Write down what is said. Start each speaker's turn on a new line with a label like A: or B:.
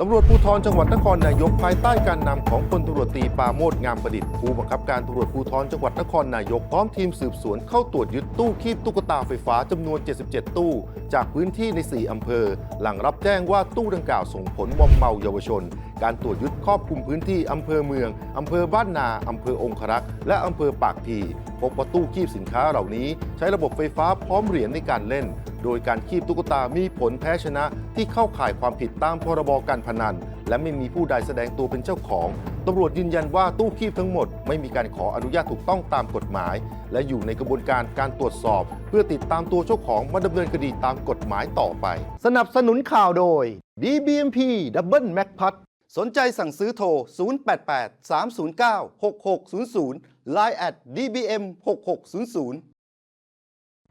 A: ตำรวจภูธรจังหวัดนครนายกภายใต้การนำของพลตำรวจตีปาโมดงามประดิษฐ์ผู้บังคับการตำรวจภูธรจังหวัดนครนายกพร้อมทีมสืบสวนเข้าตรวจยึดตู้คีบตุ๊กตาไฟฟ้าจำนวน 77 ตู้ จากพื้นที่ใน 4 อำเภอ หลังรับแจ้งว่าตู้ดังกล่าวส่งผลมอมเมาเยาวชน การตรวจยึดครอบคลุมพื้นที่อำเภอเมืองอำเภอบ้านนาอำเภอองครักษ์และอำเภอปากพีพบว่าตู้คีบสินค้าเหล่านี้ ใช้ระบบไฟฟ้าพร้อมเหรียญในการเล่น โดยการคีบตุ๊กตามีผลแพ้ชนะที่เข้าข่ายความผิดตามพรบการพนัน และไม่มีผู้ใดแสดงตัวเป็นเจ้าของตำรวจยืนยันว่าตู้คีบทั้งหมด ไม่มีการขออนุญาตถูกต้องตามกฎหมาย และอยู่ในกระบวนการการตรวจสอบ เพื่อติดตามตัวเจ้าของมาดำเนินคดีตามกฎหมายต่อไป สนับสนุนข่าวโดย DBMP Double Mac p a t สนใจสั่งซื้อโทร 088 309 6600 Line at dbm 6600